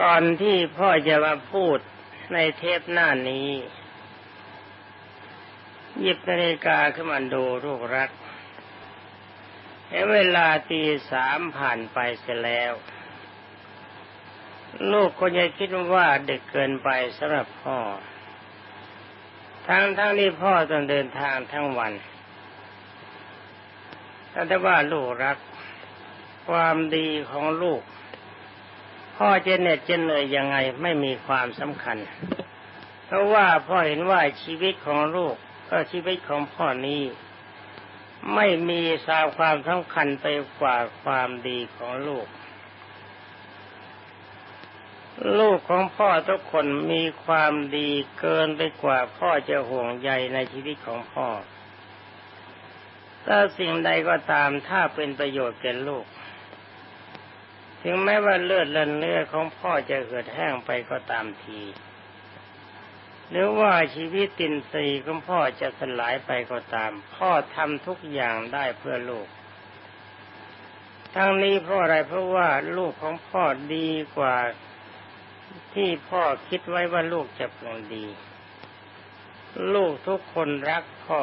ก่อนที่พ่อจะมาพูดในเทปหน้านี้ หยิบนาฬิกาขึ้นมาดูลูกรักเห็นเวลาตีสามผ่านไปเสียแล้ว ลูกก็ยังคิดว่าเด็กเกินไปสำหรับพ่อ ทั้งทั้งนี้พ่อต้องเดินทางทั้งวันแต่ว่าลูกรัก ความดีของลูก พ่อจะเหน็ดจะเหนื่อยยังไงไม่มีความสำคัญ เพราะว่าพ่อเห็นว่าชีวิตของลูกก็ชีวิตของพ่อนี้ ไม่มีสาวความสำคัญไปกว่าความดีของลูก ลูกของพ่อทุกคนมีความดีเกินไปกว่าพ่อจะห่วงใยในชีวิตของพ่อถ้าสิ่งใดก็ตามถ้าเป็นประโยชน์แก่ลูก ถึงแม้ว่าเลือดและเนื้อของพ่อจะเหือดแห้งไปก็ตามที หรือว่าชีวิตตินสีของพ่อจะสลายไปก็ตาม พ่อทำทุกอย่างได้เพื่อลูก ทั้งนี้เพราะอะไรเพราะว่าลูกของพ่อดีกว่าที่พ่อคิดไว้ว่าลูกจะเป็นดี ลูกทุกคนรักพ่อ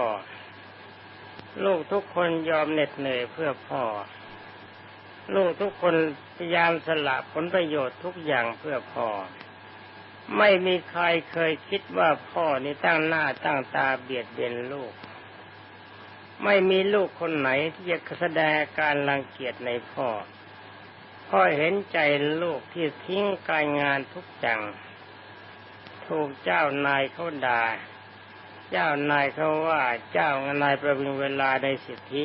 ลูกทุกคนยอมเหน็ดเหนื่อยเพื่อพ่อ ลูกทุกคนพยายามสละผลประโยชน์ทุกอย่างเพื่อพ่อ ไม่มีใครเคยคิดว่าพ่อนี่ตั้งหน้าตั้งตาเบียดเบียนลูก ไม่มีลูกคนไหนที่จะแสดงการรังเกียจในพ่อ พ่อเห็นใจลูกที่ทิ้งการงานทุกอย่าง ถูกเจ้านายเขาด่า เจ้านายเขาว่าเจ้านายประวิงเวลาในสิทธิ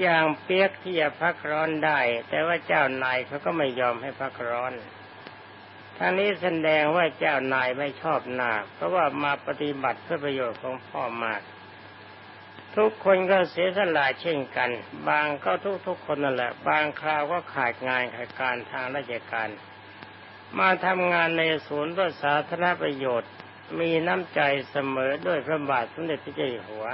อย่างเปียกที่จะพักร้อนได้ แต่ว่าเจ้านายเขาก็ไม่ยอมให้พักร้อนทั้งนี้แสดงว่าเจ้านายไม่ชอบหนาเพราะว่ามาปฏิบัติเพื่อประโยชน์ของพ่อมาก ทุกคนก็เสียสละเช่นกัน บางก็ทุกทุกคนนั่นแหละ บางคราวก็ขาดงานขาดการทางราชการ มาทำงานในศูนย์เพื่อสาธารณประโยชน์ มีน้ำใจเสมอด้วยพระบาทสมเด็จพระเจ้าอยู่หัว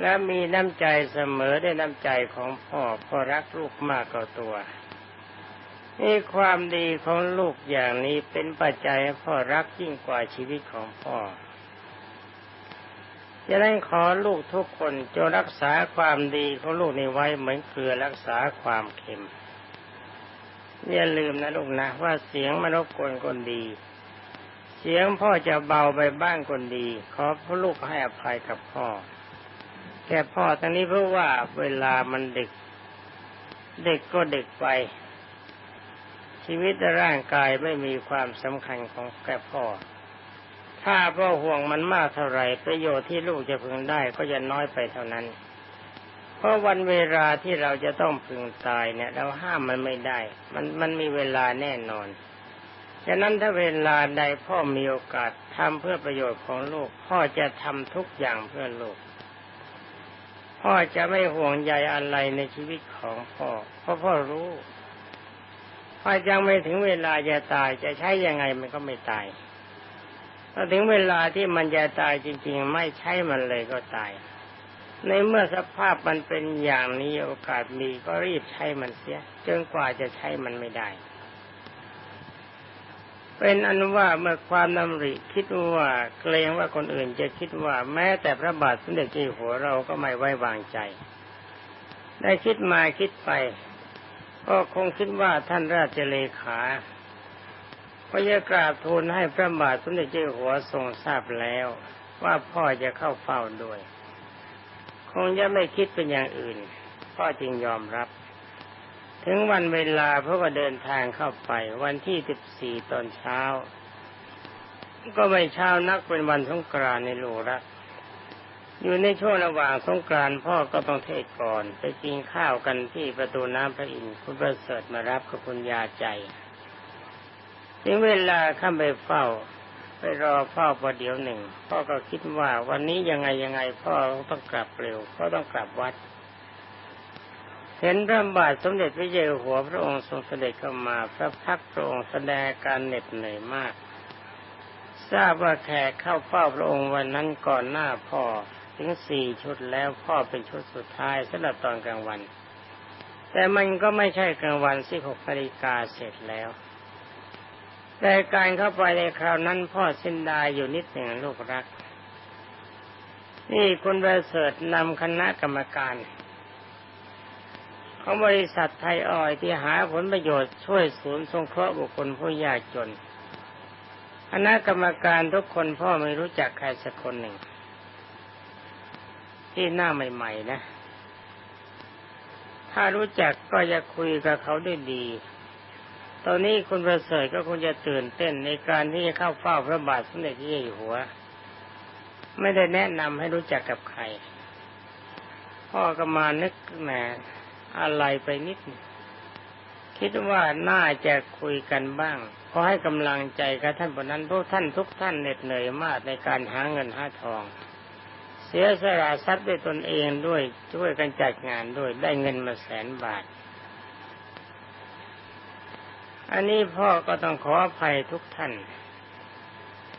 และมีน้ำใจเสมอได้น้ำใจของพ่อพ่อรักลูกมากกว่าตัว นี่ความดีของลูกอย่างนี้เป็นปัจจัยให้พ่อรักยิ่งกว่าชีวิตของพ่อ จะได้ขอลูกทุกคนจงรักษาความดีของลูกนี้ไว้เหมือนเกลือรักษาความเค็ม อย่าลืมนะลูกนะว่าเสียงมนรบกวนคนดีเสียงพ่อจะเบาไปบ้างคนดี ขอพ่อลูกให้อภัยกับพ่อ แก่พ่อทั้งนี้เพราะว่าเวลามันเด็ก เด็กก็เด็กไป ชีวิตร่างกายไม่มีความสำคัญของแก่พ่อ ถ้าพ่อห่วงมันมากเท่าไหร่ประโยชน์ที่ลูกจะพึงได้ก็จะน้อยไปเท่านั้น เพราะวันเวลาที่เราจะต้องพึงตายเนี่ย เราห้ามมันไม่ได้ มันมันมีเวลาแน่นอนฉะนั้นถ้าเวลาใดพ่อมีโอกาสทำเพื่อประโยชน์ของลูก พ่อจะทำทุกอย่างเพื่อลูก พ่อจะไม่ห่วงใยอะไรในชีวิตของพ่อ เพราะพ่อรู้พ่อยังไม่ถึงเวลาจะตายจะใช้ยังไงมันก็ไม่ตายพอถึงเวลาที่มันจะตายจริง ๆ ไม่ใช้มันเลยก็ตาย ในเมื่อสภาพมันเป็นอย่างนี้โอกาสมีก็รีบใช้มันเสียจนกว่าจะใช้มันไม่ได้ เป็นอนุว่าเมื่อความนำริคิดว่าเกรงว่าคนอื่นจะคิดว่าแม้แต่พระบาทสมเด็จเจ้าหัวเราก็ไม่ไว้วางใจ ได้คิดมาคิดไป ก็คงคิดว่าท่านราชเลขาก็จะกราบทูลให้พระบาทสมเด็จเจ้าหัวทรงทราบแล้ว ว่าพ่อจะเข้าเฝ้าด้วย คงจะไม่คิดเป็นอย่างอื่น พ่อจึงยอมรับ ถึงวันเวลาพระว่าเดินทางเข้าไป วันที่สิบสี่ตอนเช้า ก็ไม่เช้านักเป็นวันสงกรานในหลวงละอยู่ในช่วงระหว่างสงกรานพ่อก็ต้องเทศก่อน ไปกินข้าวกันที่ประตูน้ำพระอินทร์คุณประเสริฐมารับกับคุณยาใจถึงเวลาข้าไปเฝ้า ไปรอเฝ้าประเดี๋ยวหนึ่ง พ่อก็คิดว่าวันนี้ยังไงยังไงพ่อต้องกลับเร็วพ่อต้องกลับวัด เห็นพระบาทสมเด็จพระเจ้าอยู่หัวพระองค์ทรงเสด็จเข้ามา พระพักพระองค์แสดงการเหน็ดเหนื่อยมาก ทราบว่าแขกเข้าเฝ้าพระองค์วันนั้นก่อนหน้าพ่อถึงสี่ชุดแล้วพ่อเป็นชุดสุดท้ายสำหรับตอนกลางวัน แต่มันก็ไม่ใช่กลางวันสิหกนาฬิกาเสร็จแล้ว แต่การเข้าไปในคราวนั้นพ่อเส้นดายอยู่นิดหนึ่งลูกรัก นี่คุณประเสริฐนำคณะกรรมการ ของบริษัทไทยออยที่หาผลประโยชน์ช่วยศูนย์สงเคราะห์บุคคลผู้ยากจนคณะกรรมการทุกคนพ่อไม่รู้จักใครสักคนหนึ่ง ที่หน้าใหม่ ๆ นะ ถ้ารู้จักก็จะคุยกับเขาด้วยดี ตอนนี้คุณประเสริฐก็คงจะตื่นเต้นในการที่จะเข้าเฝ้าพระบาทสมเด็จพระเจ้าอยู่หัว ไม่ได้แนะนำให้รู้จักกับใคร พ่อก็มานึกแหม อะไรไปนิด คิดว่าน่าจะคุยกันบ้างเพราะให้กำลังใจกับท่านบนนั้นพวกท่านทุกท่านเหน็ดเหนื่อยมากในการหาเงินหาทอง เสียสละทรัพย์ด้วยตนเองด้วยช่วยกันจัดงานด้วยได้เงินมาแสนบาท อันนี้พ่อก็ต้องขออภัยทุกท่าน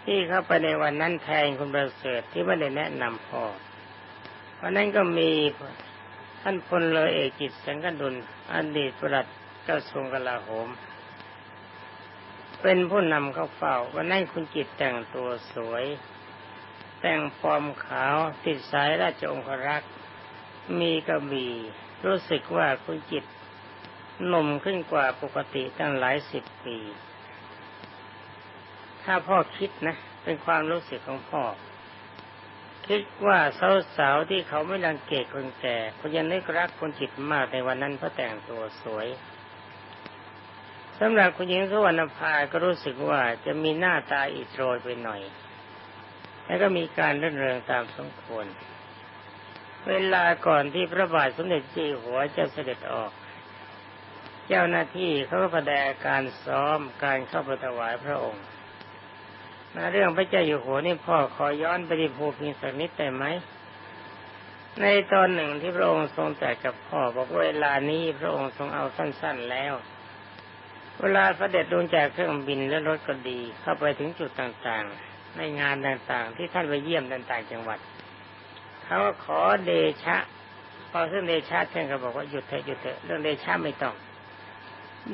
ที่เข้าไปในวันนั้นแทนคุณประเสริฐที่ไม่ได้แนะนำพ่อเพราะนั้นก็มี ท่านพลเรือเอกจิตสังกดุลอดีตประหลัดกระทรวงกลาโหม เป็นผู้นำเข้าเฝ้าวันนั้นคุณจิตแต่งตัวสวย แต่งฟอร์มขาวติดสายราชองครักษ์มีกระบี่รู้สึกว่าคุณจิตหนุ่มขึ้นกว่าปกติตั้งหลายสิบปี ถ้าพ่อคิดนะ เป็นความรู้สึกของพ่อ คิดว่าสาวๆที่เขาไม่รังเกียจคนแก่คนยังนึกรักคนจิตมากในวันนั้นเพราะแต่งตัวสวยสำหรับคุณหญิงสุวรรณภาก็รู้สึกว่าจะมีหน้าตาอิโรยไปหน่อย แล้วก็มีการรื่นเริงตามสมควร เวลาก่อนที่พระบาทสมเด็จจีหัวจะเสด็จออก เจ้าหน้าที่เขาก็แสดงการซ้อมการเข้าไปถวายพระองค์ นะเรื่องพระเจ้าอยู่หัวนี่พ่อขอย้อนไปที่ภูพิงสักนิดได้ไหม ในตอนหนึ่งที่พระองค์ทรงแต่กับพ่อบอกเวลานี้พระองค์ทรงเอาสั้น ๆแล้ว เวลาเสด็จลงจากเครื่องบินและรถก็ดี เข้าไปถึงจุดต่างๆ ในงานต่างๆ ที่ท่านไปเยี่ยมต่างๆจังหวัดเขาก็ขอเดชะ พอซึ่งเดชะท่านก็บอกว่าหยุดเถอะหยุดเถอะเรื่องเดชะไม่ต้อง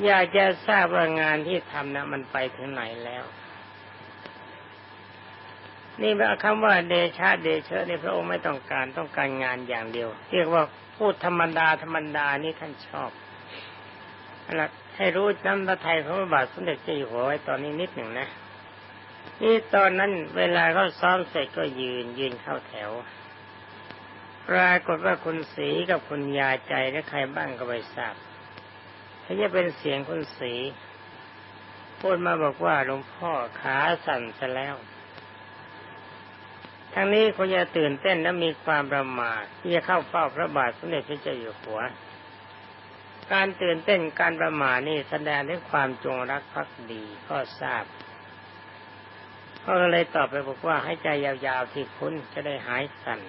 อยากจะทราบว่างานที่ทำนะมันไปถึงไหนแล้ว นี่เป็นคำว่าเดชะเดเชะนี่พระองค์ไม่ต้องการต้องการงานอย่างเดียว เรียกว่าพูดธรรมดาธรรมดานี่ท่านชอบหลักให้รู้น้ำพระทัยของพระบาทสมเด็จเจ้าอยู่หัวไว้ตอนนี้นิดหนึ่งนะนี่ตอนนั้นเวลาเขาซ้อมเสร็จก็ยืนยืนเข้าแถวปรากฏว่าคุณสีกับคุณยาใจและใครบ้างก็ไปทราบถ้าจะเป็นเสียงคุณสีพูดมาบอกว่าหลวงพ่อขาสั่นซะแล้ว ทั้งนี้คงจะตื่นเต้นและมีความประมาทที่จะเข้าเฝ้าพระบาทสมเด็จพระเจ้าอยู่หัว การตื่นเต้นการประมาทนี่แสดงถึงความจงรักภักดีก็ทราบเขาเลยตอบไปบอกว่าให้ใจยาวๆที่คุณจะได้หายสั่น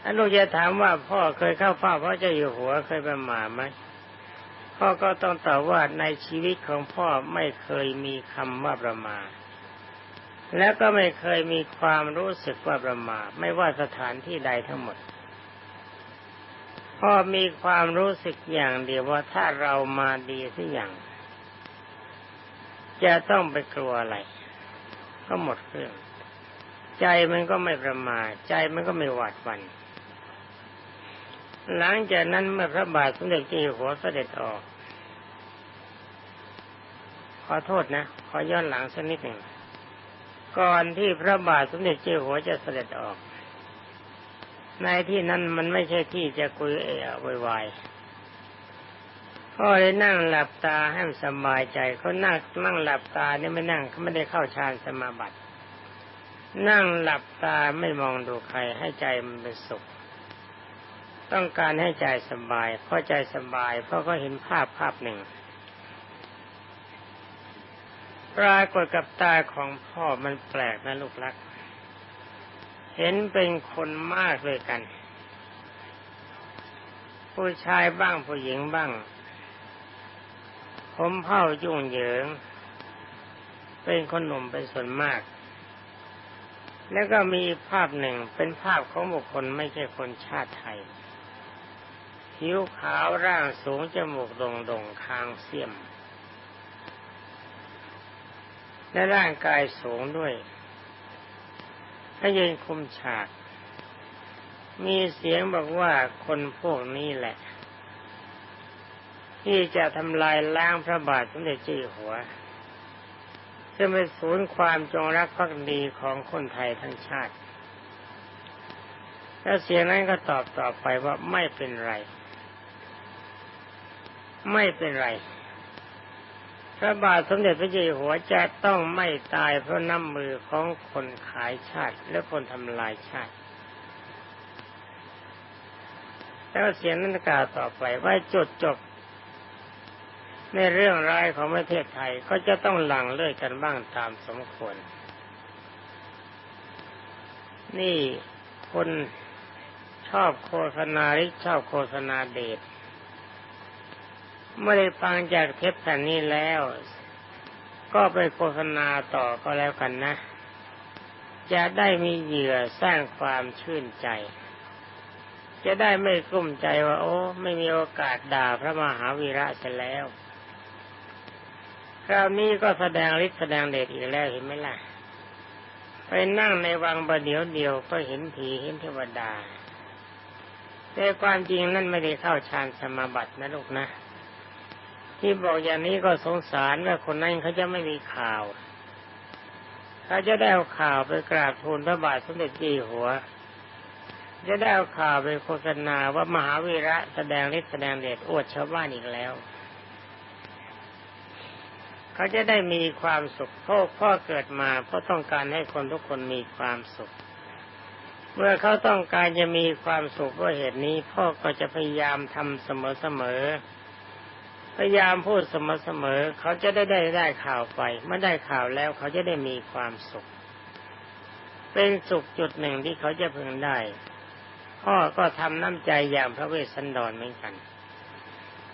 ถ้าลูกจะถามว่าพ่อเคยเข้าเฝ้าพระเจ้าอยู่หัวเคยประมาทไหมพ่อก็ต้องตอบว่าในชีวิตของพ่อไม่เคยมีคำว่าประมาท แล้วก็ไม่เคยมีความรู้สึกว่าประมาทไม่ว่าสถานที่ใดทั้งหมดพ่อมีความรู้สึกอย่างเดียวว่าถ้าเรามาดีสักอย่าง จะต้องไปกลัวอะไร ก็หมดเรื่อง ใจมันก็ไม่ประมาทใจมันก็ไม่หวาดหวัน่นหลังจากนั้นเมื่อพระบาทสมเด็จเจ้าอยู่หัวเสด็จออก ขอโทษนะ ขอย้อนหลังสักนิดหนึ่ง ก่อนที่พระบาทสมเด็จเจ้าหัวจะเสด็จออก ในที่นั้นมันไม่ใช่ที่จะคุยเอะวายพ่อเลยนั่งหลับตาให้สบายใจเขานั่งนั่งหลับตาเนี่ยไม่นั่งเขาไม่ได้เข้าฌานสมาบัตินั่งหลับตาไม่มองดูใครให้ใจมันเป็นสุข ต้องการให้ใจสบายเพราะใจสบายเพราะเขาเห็นภาพภาพหนึ่ง ปรากฏกับตาของพ่อมันแปลกนะลูกรัก เห็นเป็นคนมากเลยกัน ผู้ชายบ้างผู้หญิงบ้าง ผมเผ่ายุ่งเหยิง เป็นคนหนุ่มเป็นส่วนมาก แล้วก็มีภาพหนึ่งเป็นภาพของบุคคลไม่ใช่คนชาติไทยผิวขาวร่างสูงจมูกโด่งๆคางเสียม และร่างกายสูงด้วยถ้ายืนคุมฉาก มีเสียงบอกว่าคนพวกนี้แหละ ที่จะทำลายล้างพระบาทสมเด็จเจ้าหัวซึ่งเป็นศูนย์ความจงรักภักดีของคนไทยทั้งชาติ แล้วเสียงนั้นก็ตอบต่อไปว่าไม่เป็นไร ไม่เป็นไร พระบาทสมเด็จพระเจ้าอยู่หัวจะต้องไม่ตายเพราะน้ำมือของคนขายชาติและคนทำลายชาติแล้วเสียงนั้นกล่าวต่อไปว่าจุดจบ ในเรื่องร้ายของประเทศไทยก็จะต้องหลั่งเลือดกันบ้างตามสมควร นี่คนชอบโฆษณาหรือชอบโฆษณาเดช ไม่ได้ฟังจากเทปแผ่นนี้แล้ว ก็ไปโฆษณาต่อก็แล้วกันนะ จะได้มีเหยื่อสร้างความชื่นใจ จะได้ไม่กลุ้มใจว่า โอ้ไม่มีโอกาสด่าพระมหาวีระเสร็จแล้ว คราวนี้ก็แสดงฤทธิ์แสดงเดชอีกแล้วเห็นไหมล่ะ ไปนั่งในวังประเดี๋ยวเดียวก็เห็นผีเห็นเทวดาแต่ความจริงนั่นไม่ได้เข้าฌานสมาบัตินะลูกนะ ที่บอกอย่างนี้ก็สงสารว่าคนนั้นเขาจะไม่มีข่าวเขาจะได้เอาข่าวไปกราบทูลพระบาทสมเด็จจีหัว จะได้เอาข่าวไปโฆษณาว่ามหาวีระแสดงฤทธิ์แสดงเดชอวดชาวบ้านอีกแล้ว เขาจะได้มีความสุขพ่อพ่อเกิดมาเพราะต้องการให้คนทุกคนมีความสุข เมื่อเขาต้องการจะมีความสุขเพราะเหตุนี้ พ่อก็จะพยายามทำเสมอๆ พยายามพูดเสมอๆเขาจะได้ได้ได้ข่าวไปเมื่อได้ข่าวแล้วเขาจะได้มีความสุข เป็นสุขจุดหนึ่งที่เขาจะพึงได้พ่อก็ทำน้ำใจอย่างพระเวสสันดรเหมือนกัน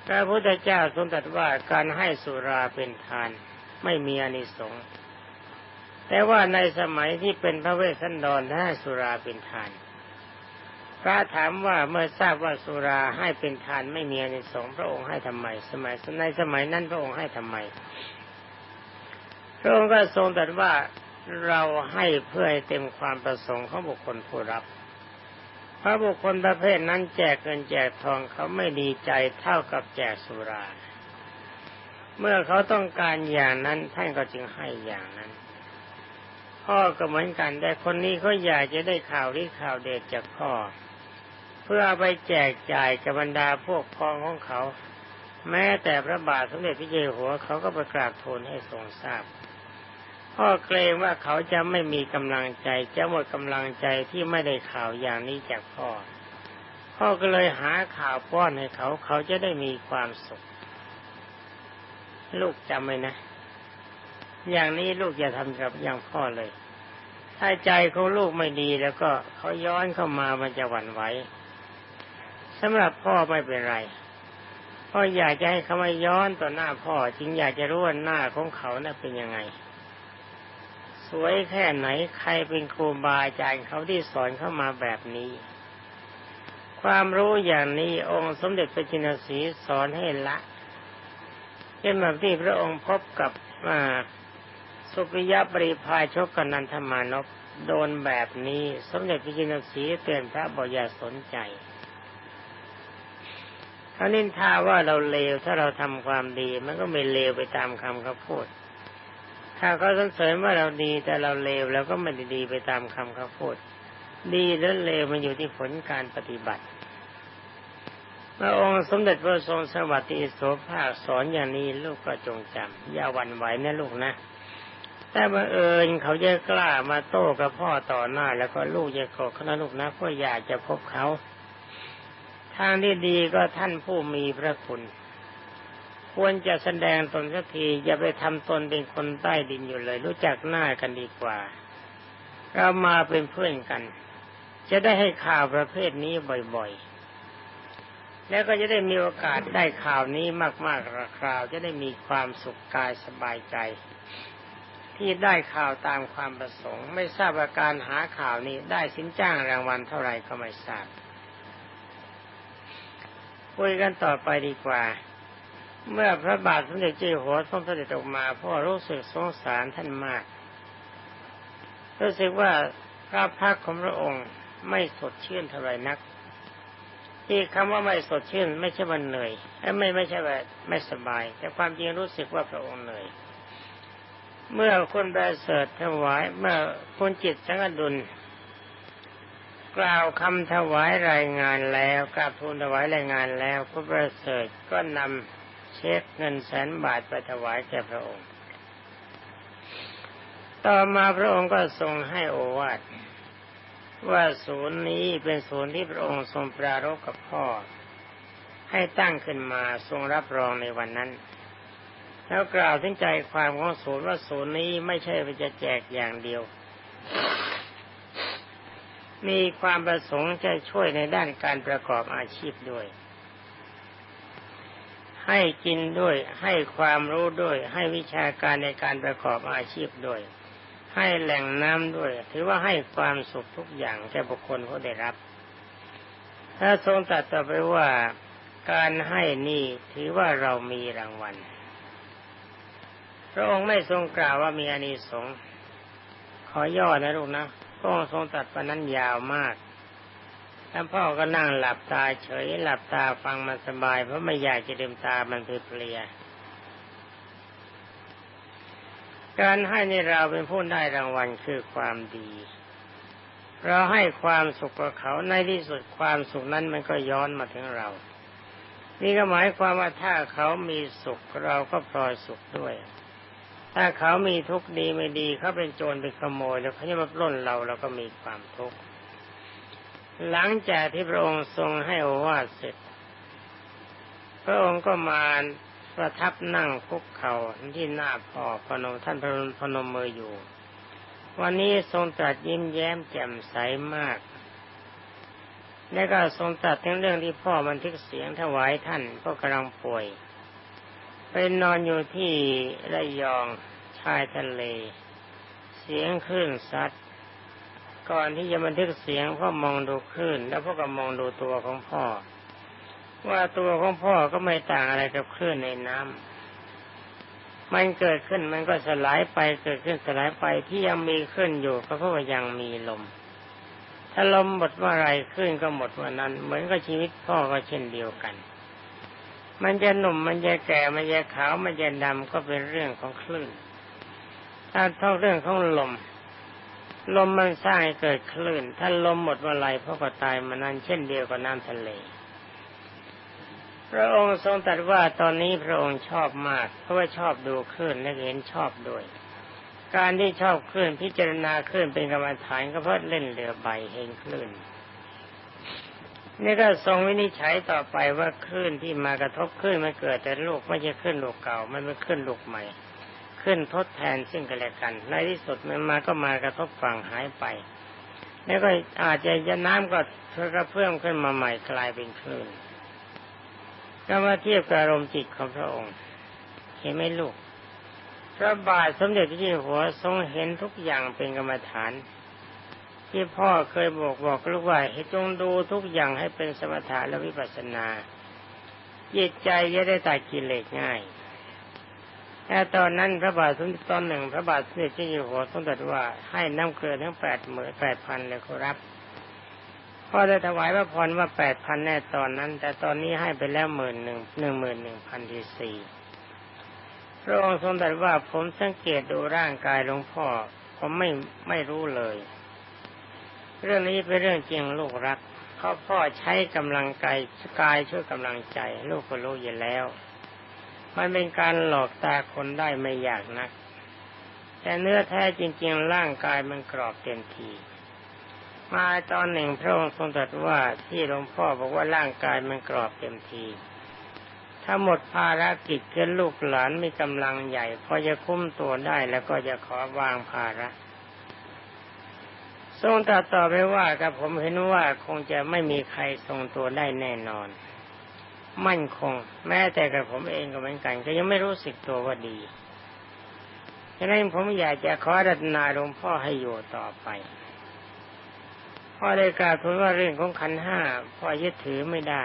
พระพุทธเจ้าทรงตรัสว่าการให้สุราเป็นทานไม่มีอนิสงส์แต่ว่าในสมัยที่เป็นพระเวสสันดรให้สุราเป็นทาน พระถามว่าเมื่อทราบว่าสุราให้เป็นทานไม่มีอนิสงส์พระองค์ให้ทำไม สมัยในสมัยนั้นพระองค์ให้ทำไม พระองค์ก็ทรงตรัสว่าเราให้เพื่อให้เต็มความประสงค์ของบุคคลผู้รับพระบุคคลประเภทนั้นแจกเงินแจกทองเขาไม่ดีใจเท่ากับแจกสุรา เมื่อเขาต้องการอย่างนั้นท่านก็จึงให้อย่างนั้น พ่อก็เหมือนกันแต่คนนี้เขาอยากจะได้ข่าวที่ข่าวเด็ดจากพ่อ เพื่อไปแจกจ่ายกับบรรดาพวกพ้องของเขา แม้แต่พระบาทสมเด็จพระเจ้าหัวเขาก็ประกราบทูลให้ทรงทราบพ่อเกรงว่าเขาจะไม่มีกำลังใจจะหมดกำลังใจที่ไม่ได้ข่าวอย่างนี้จากพ่อ พ่อก็เลยหาข่าวป้อนให้เขาเขาจะได้มีความสุข ลูกจำไว้นะ อย่างนี้ลูกอย่าทำกับอย่างพ่อเลย ถ้าใจของลูกไม่ดีแล้วก็เขาย้อนเข้ามามันจะหวั่นไหว สำหรับพ่อไม่เป็นไรพ่ออยากจะให้เขามาย้อนต่อหน้าพ่อจึงอยากจะรู้ว่าหน้าของเขาน่ะเป็นยังไง สวยแค่ไหนใครเป็นครูบาอาจารย์เขาที่สอนเข้ามาแบบนี้ ความรู้อย่างนี้องค์สมเด็จพระจินสีสอนให้ละเช่นแบบที่พระองค์พบกับสุปิยะปริพายชกกันนันทมานพโดนแบบนี้ สมเด็จพระจินสีเตือนพระบอย่าสนใจ เขานินทาว่าเราเลวถ้าเราทำความดี มันก็ไม่เลวไปตามคำเขาพูด ถ้าเขาสรรเสริญว่าเราดีแต่เราเลวเราก็ไม่ได้ดีไปตามคำเขาพูด ดีหรือเลวมันอยู่ที่ผลการปฏิบัติพระองค์สมเด็จพระทรงสวัสดิโสภาคสอนอย่างนี้ลูกก็จงจำอย่าหวั่นไหวนะลูกนะ แต่บังเอิญเขาจะกล้ามาโต้กับพ่อต่อหน้า แล้วก็ลูกจะกรธเขานะลูกนะเพราะอยากจะพบเขา ทางที่ดีก็ท่านผู้มีพระคุณ ควรจะแสดงตนสักทีอย่าไปทำตนเป็นคนใต้ดินอยู่เลย รู้จักหน้ากันดีกว่า เรามาเป็นเพื่อนกัน จะได้ให้ข่าวประเภทนี้บ่อยๆ แล้วก็จะได้มีโอกาสได้ข่าวนี้มากๆระคราวจะได้มีความสุขกายสบายใจ ที่ได้ข่าวตามความประสงค์ ไม่ทราบว่าการหาข่าวนี้ได้สินจ้างรางวัลเท่าไหร่ก็ไม่ทราบ คุยกันต่อไปดีกว่า เมื่อพระบาทสมเด็จเจ้าหัวทรงเสด็จออกมาพ่อรู้สึกสงสารท่านมาก รู้สึกว่าพระพักตร์ของพระองค์ไม่สดชื่นเท่าไรนัก ที่คำว่าไม่สดชื่นไม่ใช่ว่าเหนื่อยไม่ไม่ใช่ว่าไม่สบาย แต่ความจริงรู้สึกว่าพระองค์เหนื่อยเมื่อคุณประเสริฐถวายเมื่อคุณจิตสังกดุล กล่าวคำถวายรายงานแล้วกราบทูลถวายรายงานแล้วคุณประเสริฐก็นำเช็คเงินแสนบาทไปถวายแก่พระองค์ ต่อมาพระองค์ก็ทรงให้โอวาทว่าศูนย์นี้เป็นศูนย์ที่พระองค์ทรงปรารภกับพ่อ ให้ตั้งขึ้นมาทรงรับรองในวันนั้น แล้วกล่าวถึงใจความของศูนย์ว่าศูนย์นี้ไม่ใช่จะแจกอย่างเดียว มีความประสงค์จะช่วยในด้านการประกอบอาชีพด้วย ให้กินด้วย ให้ความรู้ด้วย ให้วิชาการในการประกอบอาชีพด้วย ให้แหล่งน้ำด้วย ถือว่าให้ความสุขทุกอย่างแก่บุคคลผู้ได้รับ ถ้าทรงตัดต่อไปว่าการให้นี่ถือว่าเรามีรางวัล พระองค์ไม่ทรงกล่าวว่ามีอานิสงส์ขอย่อนะลูกนะ พระองค์ทรงตัดปนั้นยาวมากแล้วพ่อก็นั่งหลับตาเฉยหลับตาฟังมันสบาย เพราะไม่อยากจะดื่มตามันเพลียการให้ในเราเป็นผู้ได้รางวัลคือความดี เราให้ความสุขกับเขาในที่สุดความสุขนั้นมันก็ย้อนมาถึงเรา นี่ก็หมายความว่าถ้าเขามีสุขเราก็พลอยสุขด้วย ถ้าเขามีทุกข์ดีไม่ดีเขาเป็นโจรเป็นขโมยแล้วเขาจะมาปล้นเราเราก็มีความทุกข์หลังจากที่พระองค์ทรงให้อวาทเสร็จ พระองค์ก็มาประทับนั่งคุกเข่าที่หน้าพ่อพนมท่านพนมมืออยู่ วันนี้ทรงตรัสยิ้มแย้มแจ่มใสมากและก็ทรงตรัสถึงเรื่องที่พ่อบันทึกเสียงถวายท่านก็กำลังป่วย เป็นนอนอยู่ที่ระยองชายทะเล เสียงคลื่นซัด ก่อนที่จะบันทึกเสียงพ่อมองดูคลื่น แล้วพ่อก็มองดูตัวของพ่อ ว่าตัวของพ่อก็ไม่ต่างอะไรกับคลื่นในน้ำมันเกิดขึ้นมันก็สลายไปเกิดขึ้นสลายไปที่ยังมีขึ้นอยู่ก็เพราะว่ายังมีลม ถ้าลมหมดเมื่อไรขึ้นก็หมดเมื่อนั้น เหมือนกับชีวิตพ่อก็เช่นเดียวกัน มันจะหนุ่มมันจะแก่มันจะขาวมันจะดำก็เป็นเรื่องของคลื่นถ้าท่องเรื่องของลม ลมมันสร้างให้เกิดคลื่น ถ้าลมหมดเมื่อไรพ่อก็ตายมันนั้นเช่นเดียวกับน้ำทะเล พระองค์ทรงตรัสว่าตอนนี้พระองค์ชอบมาก เพราะว่าชอบดูคลื่นและเห็นชอบด้วย การที่ชอบคลื่นพิจารณาคลื่นเป็นกรรมฐานก็เพราะเล่นเรือใบเห็นคลื่น นี่ก็ทรงวินิจฉัยต่อไปว่าคลื่นที่มากระทบคลื่นมันเกิดแต่ลูกไม่ใช่คลื่นลูกเก่า มันเป็นคลื่นลูกใหม่ขึ้นทดแทนซึ่งกันและกันในที่สุดมันมาก็มากระทบฝั่งหายไป แล้วก็อาจจะยน้ำก็กระเพื่มขึ้นมาใหม่กลายเป็นคลื่นก็มาเทียบกับอารมณ์จิตของพระองค์ เห็นไหมลูกพระบาทสมเด็จพระเจ้าอยู่หัวทรงเห็นทุกอย่างเป็นกรรมฐาน ที่พ่อเคยบอกบอกลูกว่าให้จงดูทุกอย่างให้เป็นสมถะและวิปัสสนาจิตใจจะได้ตัดกิเลสง่ายแต่ตอนนั้นพระบาทสมเด็จตอนหนึ่งพระบาทสมเด็จเจ้าอยู่หัวทรงตรัสว่าให้น้ำเกลือทั้งแปดหมื่นแปดพันเลยครับพ่อได้ถวายพระพรว่าแปดพันแน่ตอนนั้น แต่ตอนนี้ให้ไปแล้วหมื่นหนึ่งหนึ่งหมื่นหนึ่งพันที่สี่พระองค์ทรงตรัสว่าผมสังเกตดูร่างกายหลวงพ่อ ผมไม่ไม่รู้เลย เรื่องนี้เป็นเรื่องจริงลูกรักเพราะพ่อใช้กำลังกายกายช่วยกำลังใจ ลูกก็รู้อยู่แล้ว มันเป็นการหลอกตาคนได้ไม่ยากนัก แต่เนื้อแท้จริง ๆ ร่างกายมันกรอบเต็มทีมาตอนหนึ่งพระองค์ทรงตรัสว่าที่หลวงพ่อบอกว่าร่างกายมันกรอบเต็มทีถ้าหมดภารกิจเกินลูกหลานมีกำลังใหญ่ พอจะคุ้มตัวได้แล้วก็จะขอวางภาระ ทรงตัดต่อไปว่ากับผมเห็นว่าคงจะไม่มีใครทรงตัวได้แน่นอน มั่นคง แม้แต่กับผมเองก็เหมือนกัน ก็ยังไม่รู้สึกตัวว่าดีฉะนั้นผมอยากจะขอรัตนาหลวงพ่อให้อยู่ต่อไปพ่อได้กล่าวถึงว่าเรื่องของขันห้าพ่อยึดถือไม่ได้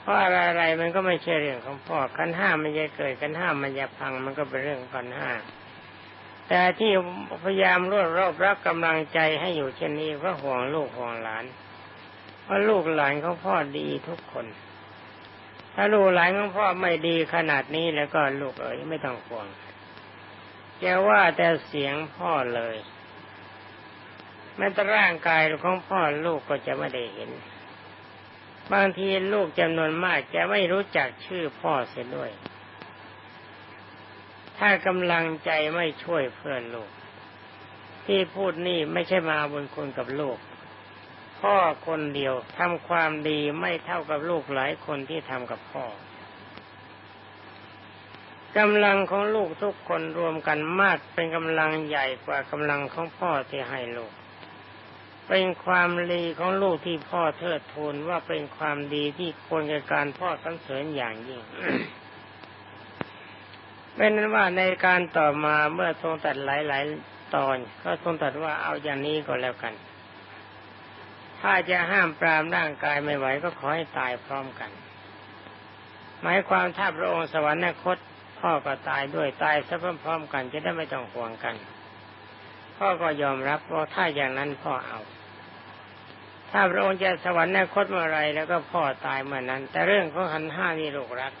เพราะอะไรๆมันก็ไม่ใช่เรื่องของพ่อขันห้ามันจะเกิดขันห้ามันจะพังมันก็เป็นเรื่องของขันห้า แต่ที่พยายามรวบรวบรักกำลังใจให้อยู่เช่นนี้เพราะห่วงลูกห่วงหลานเพราะลูกหลานของพ่อดีทุกคน ถ้าลูกหลานของพ่อไม่ดีขนาดนี้แล้วก็ลูกเอ๋ยไม่ต้องห่วงแกว่าแต่เสียงพ่อเลยแม้แต่ร่างกายของพ่อลูกก็จะไม่ได้เห็น บางทีลูกจำนวนมากจะไม่รู้จักชื่อพ่อเสียด้วย ถ้ากำลังใจไม่ช่วยเพื่อนลูกที่พูดนี่ไม่ใช่มาบนคุณกับลูกพ่อคนเดียวทำความดีไม่เท่ากับลูกหลายคนที่ทำกับพ่อกำลังของลูกทุกคนรวมกันมากเป็นกำลังใหญ่กว่ากำลังของพ่อที่ให้ลูก เป็นความดีของลูกที่พ่อเทิดทูนว่าเป็นความดีที่ควรแก่การพ่อสรรเสริญอย่างยิ่ง เป็นนั้นว่าในการต่อมาเมื่อทรงตัดหลาย ๆ ตอน ก็ทรงตัดว่าเอาอย่างนี้ก็แล้วกัน ถ้าจะห้ามปรามร่างกายไม่ไหวก็ขอให้ตายพร้อมกัน หมายความถ้าพระองค์สวรรคตพ่อก็ตายด้วยตายซะพร้อมๆกันจะได้ไม่ต้องห่วงกัน พ่อก็ยอมรับว่าถ้าอย่างนั้นพ่อเอา ถ้าพระองค์จะสวรรคตเมื่อไรแล้วก็พ่อตายเมื่อนั้น แต่เรื่องของขันห้านี่ลูกรัก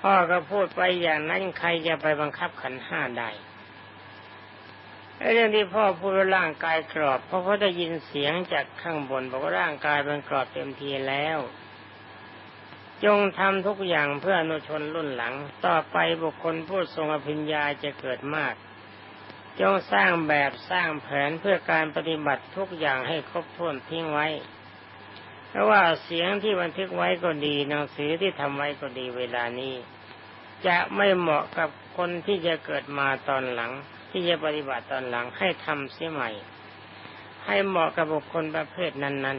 พ่อก็พูดไปอย่างนั้นใครจะไปบังคับขันห้าได้เรื่องที่พ่อพูดร่างกายกรอบเพราะเขาได้ยินเสียงจากข้างบนบอกว่าร่างกายมันกรอบเต็มทีแล้ว จงทำทุกอย่างเพื่ออนุชนรุ่นหลัง ต่อไปบุคคลผู้ทรงอภิญญาจะเกิดมาก จงสร้างแบบสร้างแผนเพื่อการปฏิบัติทุกอย่างให้ครบถ้วนทิ้งไว้ เพราะว่าเสียงที่บันทึกไว้ก็ดี หนังสือที่ทำไว้ก็ดีเวลานี้ จะไม่เหมาะกับคนที่จะเกิดมาตอนหลัง ที่จะปฏิบัติตอนหลังให้ทำเสียใหม่ ให้เหมาะกับบุคคลประเภทนั้น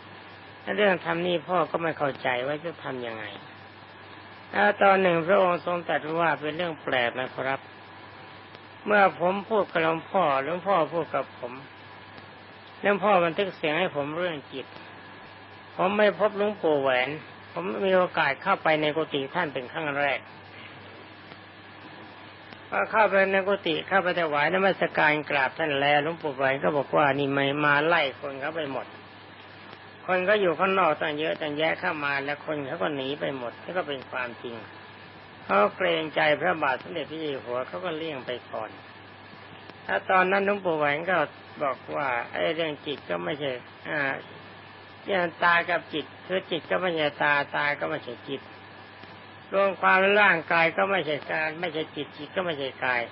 ๆเรื่องทำนี่พ่อก็ไม่เข้าใจว่าจะทำยังไงแล้วตอนหนึ่งพระองค์ทรงตรัสว่าเป็นเรื่องแปลกนะครับ เมื่อผมพูดกับหลวงพ่อหลวงพ่อพูดกับผมหลวงพ่อบันทึกเสียงให้ผมเรื่องจิต ผมไม่พบหลวงปู่แหวน ผมมีโอกาสเข้าไปในกุฏิท่านเป็นครั้งแรกพอเข้าไปในกุฏิเข้าไปถวายนมัสการกราบท่านแล้วหลวงปู่แหวนก็บอกว่านี่ไม่มาไล่คนเขาไปหมด คนก็อยู่ข้างนอกตั้งเยอะตั้งแยะเข้ามาแล้วคนเขาก็หนีไปหมดนี่ก็เป็นความจริงเขาเกรงใจพระบาทสมเด็จพระเจ้าอยู่หัวเขาก็เลี่ยงไปก่อนถ้าตอนนั้นหลวงปู่แหวนก็บอกว่าไอ้เรื่องจิตก็ไม่ใช่อ่า ย่างตากับจิตคือจิตก็ไม่ใช่ตาตาก็ไม่ใช่จิตรวมความร่างกายก็ไม่ใช่การไม่ใช่จิตจิตก็ไม่ใช่กาย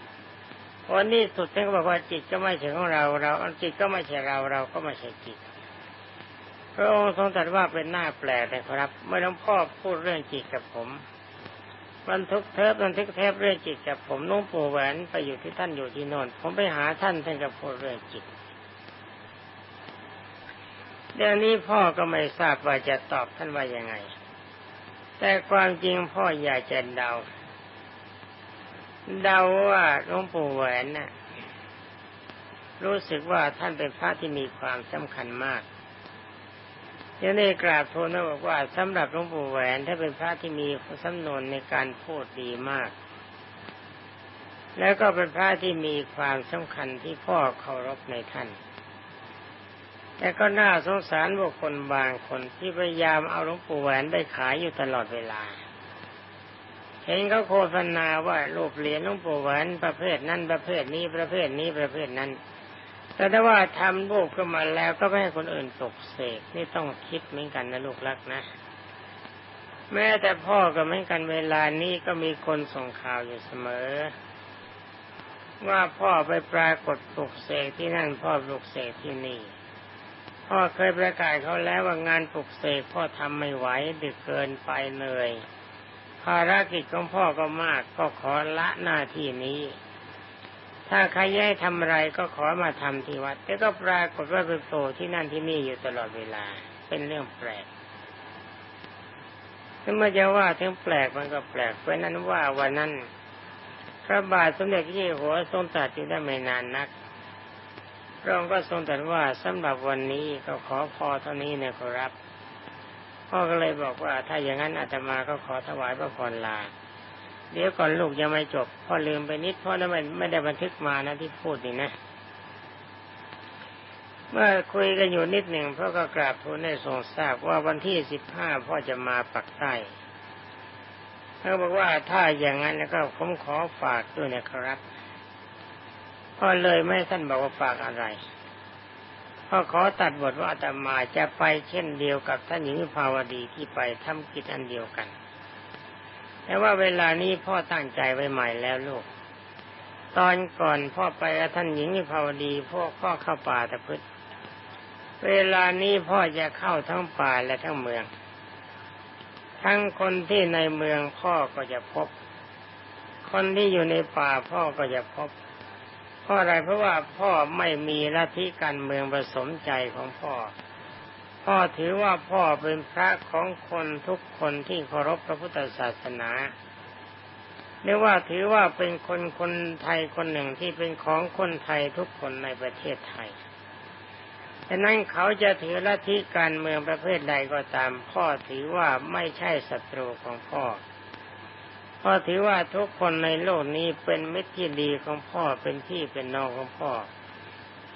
วันนี้สุดท่านก็บอกว่าจิตก็ไม่ใช่ของเราเราจิตก็ไม่ใช่เราเราก็ไม่ใช่จิตพระองค์ทรงตรัสว่าเป็นหน้าแปลกนะครับ เมื่อหลวงพ่อพูดเรื่องจิตกับผมบันทึกเทปบันทึกเทปเรื่องจิตกับผมนุ่งปู่แหวนไปอยู่ที่ท่านอยู่ที่น่นผมไปหาท่านท่านก็พูดเรื่องจิต เดี๋ยวนี้พ่อก็ไม่ทราบว่าจะตอบท่านว่ายังไง แต่ความจริงพ่ออยากจะเดา เดาว่าหลวงปู่แหวนน่ะรู้สึกว่าท่านเป็นพระที่มีความสำคัญมากยังได้กราบทูลบอกว่าสำหรับหลวงปู่แหวนถ้าเป็นพระที่มีสำนวนในการพูดดีมาก แล้วก็เป็นพระที่มีความสำคัญที่พ่อเคารพในท่าน แต่ก็น่าสงสารบุคคลบางคนที่พยายามเอาหลวงปู่แหวนไปขายอยู่ตลอดเวลา เห็นเขาโฆษณาว่ารูปเหรียญหลวงปู่แหวนประเภทนั้นประเภทนี้ประเภทนี้ประเภทนั้น แต่ถ้าว่าทำลูกขึ้นมาแล้วก็ไม่ให้คนอื่นตกเสกนี่ต้องคิดเหมือนกันนะลูกรักนะ แม้แต่พ่อก็เหมือนกันเวลานี้ก็มีคนส่งข่าวอยู่เสมอว่าพ่อไปปรากฏปลุกเสกที่นั่นพ่อปลุกเสกที่นี่ พ่อเคยประกาศเขาแล้วว่างานปลุกเสกพ่อทำไม่ไหวดึกเกินไปเหนื่อยภารกิจของพ่อก็มากก็ขอละหน้าที่นี้ ถ้าใครแย่ทำอะไรก็ขอมาทำที่วัดแต่ก็ปรากฏว่าไปโผล่ที่นั่นที่นี่อยู่ตลอดเวลา เป็นเรื่องแปลกถ้ามาจะว่าถึงแปลกมันก็แปลกเพราะนั้นว่าวันนั้นพระบาทสมเด็จพระเจ้าอยู่หัวทรงตรัสอยู่ได้ไม่นานนัก พระองค์ก็ทรงตรัสว่าสำหรับวันนี้ก็ขอพอเท่านี้นะครับพ่อก็เลยบอกว่าถ้าอย่างนั้นอาตมาก็ขอถวายพระพรลา เดี๋ยวก่อนลูกยังไม่จบพ่อลืมไปนิดพ่อนั้นไม่ไม่ได้บันทึกมานะที่พูดนี่นะ เมื่อคุยกันอยู่นิดหนึ่งพ่อก็กราบทูลให้ทรงทราบว่าวันที่สิบห้าพ่อจะมาปักใต้เขาบอกว่าถ้าอย่างนั้นแล้วก็ผมขอฝากด้วยนะครับ พ่อเลยไม่ท่านบอกว่าฝากอะไรพ่อขอตัดบทว่าอาตมาจะไปเช่นเดียวกับท่านหญิงภาวดีที่ไปทำกิจอันเดียวกัน แต่ว่าเวลานี้พ่อตั้งใจไว้ใหม่แล้วลูก ตอนก่อนพ่อไปกับท่านหญิงภาวดีพวกพ่อเข้าป่าตะพึดเวลานี้พ่อจะเข้าทั้งป่าและทั้งเมือง ทั้งคนที่ในเมืองพ่อก็จะพบ คนที่อยู่ในป่าพ่อก็จะพบ เพราะอะไรเพราะว่าพ่อไม่มีลัทธิการเมืองผสมใจของพ่อ พ่อถือว่าพ่อเป็นพระของคนทุกคนที่เคารพพระพุทธศาสนาเรียกว่าถือว่าเป็นคนคนไทยคนหนึ่งที่เป็นของคนไทยทุกคนในประเทศไทยฉะนั้นเขาจะถือลัทธิการเมืองประเภทใดก็ตาม พ่อถือว่าไม่ใช่ศัตรูของพ่อ พ่อถือว่าทุกคนในโลกนี้เป็นมิตรที่ดีของพ่อเป็นพี่เป็นน้องของพ่อ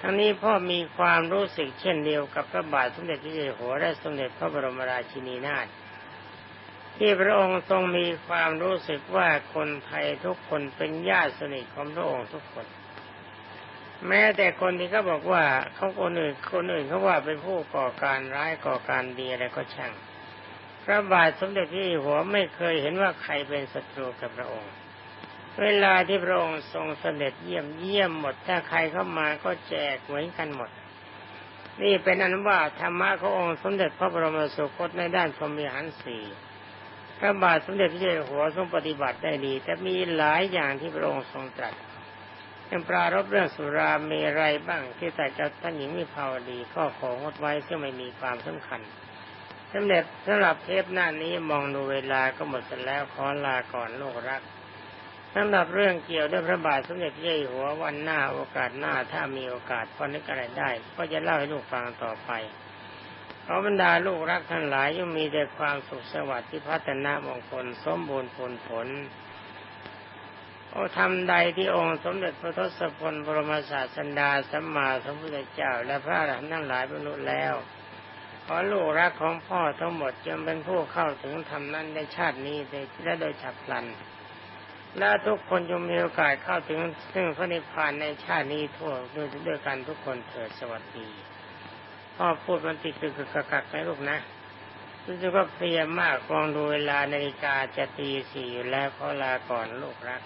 ทั้งนี้พ่อมีความรู้สึกเช่นเดียวกับพระบาทสมเด็จพระเจ้าอยู่หัวและสมเด็จพระบรมราชินีนาถที่พระองค์ทรงมีความรู้สึกว่าคนไทยทุกคนเป็นญาติสนิทของพระองค์ทุกคน แม้แต่คนที่เขาบอกว่าเขาคนอื่นคนอื่นเขาว่าเป็นผู้ก่อการร้ายก่อการดีอะไรก็ช่าง ระบาทสมเด็จพระเจ้าอยู่หัวไม่เคยเห็นว่าใครเป็นศัตรูกับพระองค์ เวลาที่พระองค์ทรงเสด็จเยี่ยมเยี่ยมหมด ถ้าใครเข้ามาก็แจกเหมือนกันหมด นี่เป็นอันว่าธรรมะขององค์สมเด็จพระบรมสุคตในด้านพรหมิหารสี่พระบาทสมเด็จพระเจ้าอยู่หัวทรงปฏิบัติได้ดี แต่มีหลายอย่างที่พระองค์ทรงตรัสยังปรารบเรื่องสุราเมรัยบ้างที่แต่กับท่านหญิงมีภาวดีก็ของดไว้ซึ่งไม่มีความสำคัญ สำเร็จสำหรับเทปหน้านี้มองดูเวลาก็หมดแล้วขอลาก่อนโลกรักสำหรับเรื่องเกี่ยวด้วยพระบาทสมเด็จเจ้าหัววันหน้าโอกาสหน้าถ้ามีโอกาสพอนึกอะไรได้ ก็จะเล่าให้ลูกฟังต่อไปขอบรรดาลูกรักทั้งหลายย่อมมีแต่ความสุขสวัสดิ์ที่พัฒนามงคลสมบูรณ์ผลผลโอ้ทำใดที่องค์สมเด็จพระทศพลบรมศาสดาสัมมาสัมพุทธเจ้า และพระอรหันต์ทั้งหลายบรรลุแล้ว ขอลูกรักของพ่อทั้งหมดจงเป็นผู้เข้าถึงธรรมนั้นในชาตินี้และโดยฉับพลัน และทุกคนจงมีโอกาสเข้าถึงซึ่งพระนิพพานในชาตินี้ทั่วด้วยด้วยกันทุกคนเถิดสวัสดี พ่อพูดมันติดตึกกักกักนะลูกนะรู้สึกว่าเพลียมากลองดูเวลานาฬิกาจะตีสี่อยู่แล้วขอลาก่อนลูกรัก